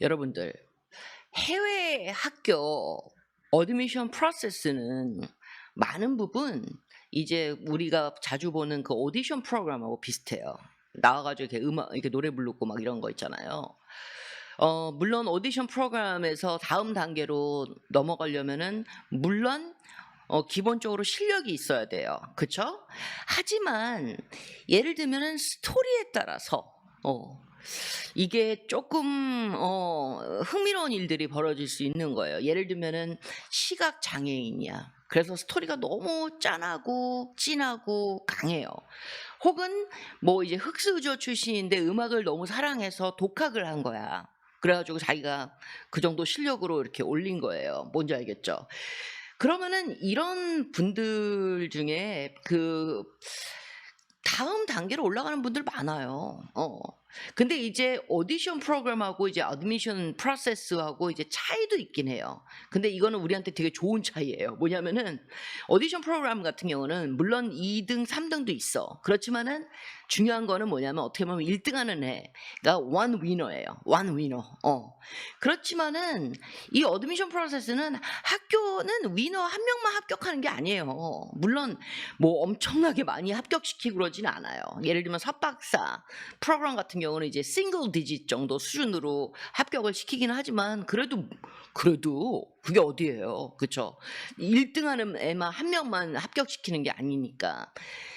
여러분들 해외 학교 어드미션 프로세스는 많은 부분 이제 우리가 자주 보는 그 오디션 프로그램하고 비슷해요. 나와가지고 이렇게 음악 이렇게 노래 부르고 막 이런 거 있잖아요. 어 물론 오디션 프로그램에서 다음 단계로 넘어가려면은 물론 어 기본적으로 실력이 있어야 돼요. 그쵸? 하지만 예를 들면은 스토리에 따라서 어 이게 조금 어 흥미로운 일들이 벌어질 수 있는 거예요. 예를 들면은 시각 장애인이야. 그래서 스토리가 너무 짠하고 진하고 강해요. 혹은 뭐 이제 흑수저 출신인데 음악을 너무 사랑해서 독학을 한 거야. 그래가지고 자기가 그 정도 실력으로 이렇게 올린 거예요. 뭔지 알겠죠? 그러면은 이런 분들 중에 그 다음 단계로 올라가는 분들 많아요. 어. 근데 이제 오디션 프로그램하고 이제 어드미션 프로세스하고 이제 차이도 있긴 해요. 근데 이거는 우리한테 되게 좋은 차이예요. 뭐냐면은 오디션 프로그램 같은 경우는 물론 2등, 3등도 있어. 그렇지만은 중요한 거는 뭐냐면 어떻게 보면 1등 하는 애가 원 위너예요. 원 위너. 어. 그렇지만은 이 어드미션 프로세스는 학교는 위너 한 명만 합격하는 게 아니에요. 물론 뭐 엄청나게 많이 합격시키고 그러진 않아요. 예를 들면 석박사 프로그램 같은 경우 는 이제 싱글 디짓 정도 수준으로 합격을 시키긴 하지만 그래도 그래도 그게 어디예요. 그렇죠? 1등 하는 애만 한 명만 합격시키는 게 아니니까.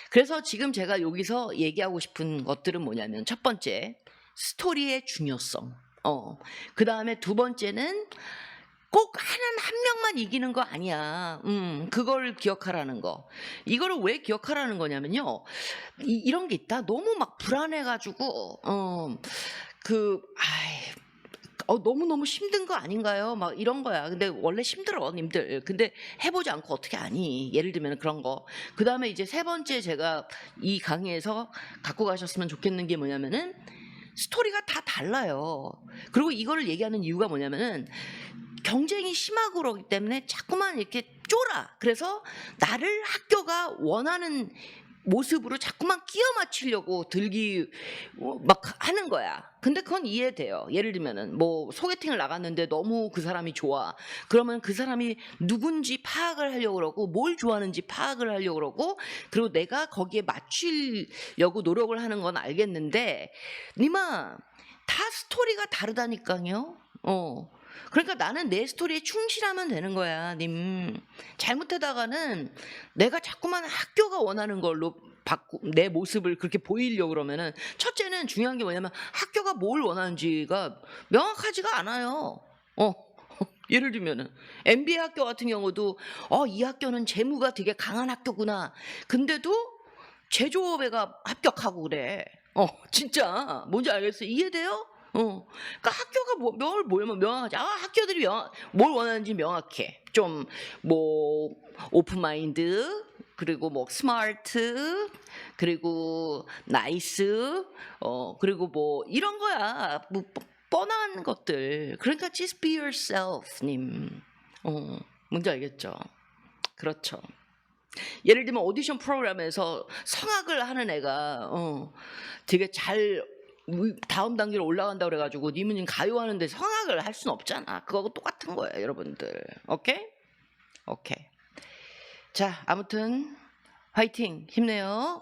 그래서 지금 제가 여기서 얘기하고 싶은 것들은 뭐냐면 첫 번째 스토리의 중요성. 어. 그다음에 두 번째는 꼭 하는 한 명만 이기는 거 아니야. 음, 그걸 기억하라는 거. 이거를 왜 기억하라는 거냐면요. 이, 이런 게 있다. 너무 막 불안해가지고, 어, 그, 아이, 어, 너무너무 힘든 거 아닌가요? 막 이런 거야. 근데 원래 힘들어, 님들. 근데 해보지 않고 어떻게 아니? 예를 들면 그런 거. 그 다음에 이제 세 번째 제가 이 강의에서 갖고 가셨으면 좋겠는 게 뭐냐면은 스토리가 다 달라요. 그리고 이거를 얘기하는 이유가 뭐냐면은 경쟁이 심하고 그러기 때문에 자꾸만 이렇게 쫄아. 그래서 나를 학교가 원하는 모습으로 자꾸만 끼워 맞추려고 들기 어, 막 하는 거야. 근데 그건 이해돼요. 예를 들면은 뭐 소개팅을 나갔는데 너무 그 사람이 좋아. 그러면 그 사람이 누군지 파악을 하려고 그러고 뭘 좋아하는지 파악을 하려고 그러고 그리고 내가 거기에 맞추려고 노력을 하는 건 알겠는데 니마 다 스토리가 다르다니까요. 어. 그러니까 나는 내 스토리에 충실하면 되는 거야, 님. 잘못하다가는 내가 자꾸만 학교가 원하는 걸로 바꾸 내 모습을 그렇게 보이려고 그러면은 첫째는 중요한 게 뭐냐면 학교가 뭘 원하는지가 명확하지가 않아요. 어. 예를 들면은 MBA 학교 같은 경우도 어 이 학교는 재무가 되게 강한 학교구나. 근데도 제조업에가 합격하고 그래. 어 진짜 뭔지 알겠어? 이해돼요? 어, 그러니까 학교가 뭐, 뭘, 뭘, 명확하지. 아, 학교들이 명확, 뭘 원하는지 명확해. 좀, 뭐, 오픈마인드, 그리고 뭐, 스마트, 그리고 나이스, 어, 그리고 뭐, 이런 거야. 뭐, 뻔한 것들. 그러니까, just be yourself, 님. 어, 뭔지 알겠죠? 그렇죠. 예를 들면 오디션 프로그램에서 성악을 하는 애가 어, 되게 잘 우- 다음 단계로 올라간다 그래가지고 님은 가요하는데 성악을 할 수는 없잖아. 그거하고 똑같은 거예요, 여러분들. 오케이? 오케이. 자, 아무튼 화이팅, 힘내요.